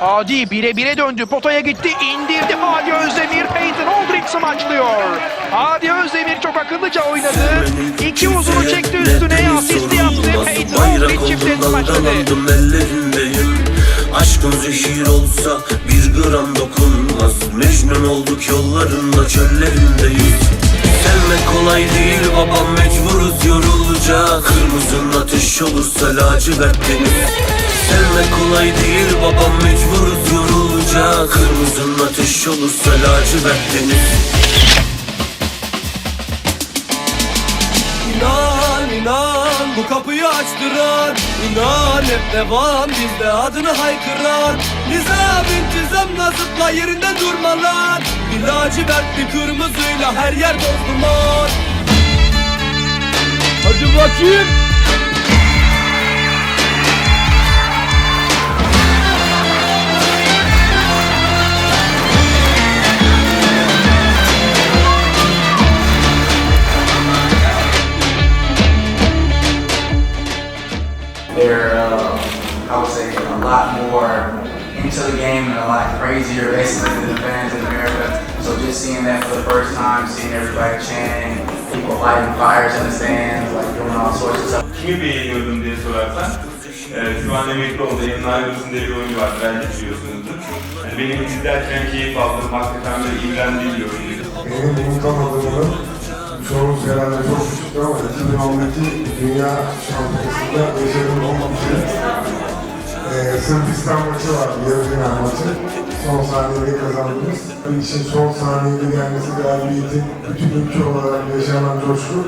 Hadi bire bire döndü. Potaya gitti. indirdi. Hadi Özdemir. Peyton Aldrich smaçlıyor. Hadi Özdemir çok akıllıca oynadı. İki uzunu çekti üstüne. Asisti yaptı. Peyton Aldrich çifte smaçladı. Aşkın zehir olsa bir gram dokunmaz Mecnun olduk yollarında çöllerindeyiz Sevmek kolay değil babam mecburuz yorulacak Kırmızın ateş olursa lacivert deniz Sevmek kolay değil babam mecburuz yorulacak Kırmızın ateş olursa lacivert deniz. İnan inan bu kapıyı açtıran. İnan hep devam bizde adını haykıran. Nizam intizamla zıpla yerinde durma lan Bir lacivertli kırmızıyla her yer toz duman. Hadi bakayım they're, uh, I would say, a lot more into the game and a lot crazier, basically, than the fans in America. So just seeing that for the first time, seeing everybody chanting, people lighting fires in the stands, like doing all sorts of stuff. Kimi beğeniyordun diye sorarsan e, şu an emekli oldu. Emin Ayrılsın diye bir oyuncu var. Belki biliyorsunuzdur. Yani benim izlerken keyif aldım. Hakikaten böyle imrendiğim bir oyuncuydu. Benim unutamadığımı çoğumuz herhalde çok küçüktü ama 2012 Dünya Şampiyonası'nda başarılı olmamıştı. Ee, Sırbistan maçı vardı, yarı final maçı. Son saniyede kazandınız. Bu işin son saniyede gelmesi galibiyetin bütün ülke olarak yaşanan coşku